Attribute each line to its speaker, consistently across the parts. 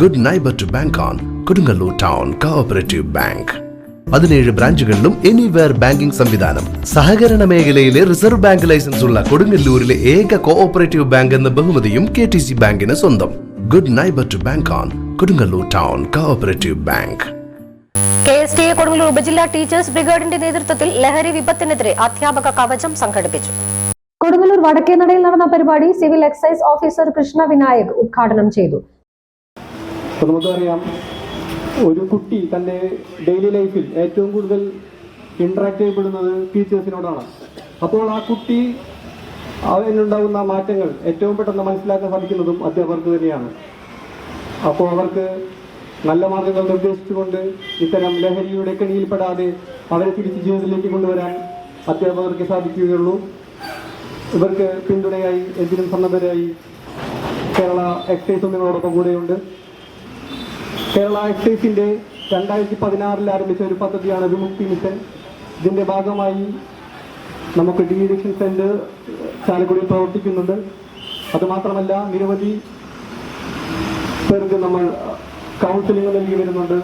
Speaker 1: Good neighbour to bank on Kodungallur town cooperative bank പതിനേഴ് ബ്രാഞ്ചുകളിലും anywhere banking സംവിധാനം. സഹകരണ മേഖലയിലെ റിസർവ് ബാങ്ക് ലൈസൻസ് ഉള്ള കൊടുങ്ങല്ലൂരിലെ ഏക കോഓപ്പറേറ്റീവ് ബാങ്ക് എന്ന ബഹുമതിയും കെ ടി സി ബാങ്കിന് സ്വന്തം. Good neighbour to bank on Kodungallur town cooperative bank
Speaker 2: K S T A Kodungallur ഉപജില്ലാ ടീച്ചേഴ്സ് ബ്രിഗേഡിന്റെ നേതൃത്വത്തിൽ ലഹരി വിപത്തിനെതിരെ അധ്യാപക കവചം സംഘടിപ്പിച്ചു.
Speaker 3: കൊടുങ്ങല്ലൂർ വടക്കേനടയിൽ നടന്ന പരിപാടി civil excise officer Krishna Vinayak ഉദ്ഘാടനം ചെയ്തു.
Speaker 4: അപ്പോൾ നമുക്കറിയാം ഒരു കുട്ടി തന്റെ ഡെയിലി ലൈഫിൽ ഏറ്റവും കൂടുതൽ ഇന്ററാക്ട് ചെയ്യപ്പെടുന്നത് ടീച്ചേഴ്സിനോടാണ് അപ്പോൾ ആ കുട്ടി അതിനുണ്ടാകുന്ന മാറ്റങ്ങൾ ഏറ്റവും പെട്ടെന്ന് മനസ്സിലാക്കാൻ സാധിക്കുന്നതും അധ്യാപകർക്ക് തന്നെയാണ്. അപ്പോൾ അവർക്ക് നല്ല മാർഗങ്ങൾ നിർദ്ദേശിച്ചുകൊണ്ട് ഇത്തരം ലഹരിയുടെ കെണിയിൽപ്പെടാതെ അവരെ തിരിച്ച് ജീവിതത്തിലേക്ക് കൊണ്ടുവരാൻ അധ്യാപകർക്ക് സാധിക്കുകയുള്ളൂ. ഇവർക്ക് പിന്തുണയായി എന്തിനും സന്നദ്ധരായി കേരള എക്സൈസ് ഒന്നിനോടൊപ്പം കൂടെയുണ്ട്. കേരള എക്സൈസിന്റെ രണ്ടായിരത്തി പതിനാറിൽ ആരംഭിച്ച ഒരു പദ്ധതിയാണ് വിമുക്തി മിഷൻ. ഇതിന്റെ ഭാഗമായി നമുക്ക് ഡി എഡിക്ഷൻ സെന്റർ ചാലക്കുടിയിൽ പ്രവർത്തിക്കുന്നുണ്ട്. അതുമാത്രമല്ല നിരവധി പേർക്ക് നമ്മൾ കൗൺസിലിംഗ് നൽകി വരുന്നുണ്ട്.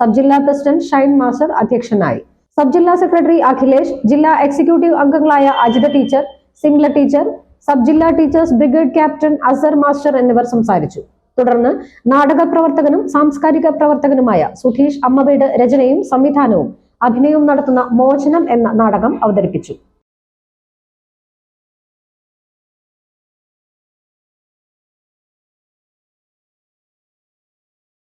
Speaker 3: സബ് ജില്ലാ പ്രസിഡന്റ് ഷൈൻ മാസ്റ്റർ അധ്യക്ഷനായി. സബ് ജില്ലാ സെക്രട്ടറി അഖിലേഷ് ജില്ലാ എക്സിക്യൂട്ടീവ് അംഗങ്ങളായ Ajitha teacher Singla teacher sub ജില്ലാ teachers brigade captain Azar master എന്നിവർ സംസാരിച്ചു. തുടർന്ന് നാടക പ്രവർത്തകനും സാംസ്കാരിക പ്രവർത്തകനുമായ സുധീഷ് അമ്മവീട് രചനയും സംവിധാനവും അഭിനയവും നടത്തുന്ന മോചനം എന്ന നാടകം അവതരിപ്പിച്ചു.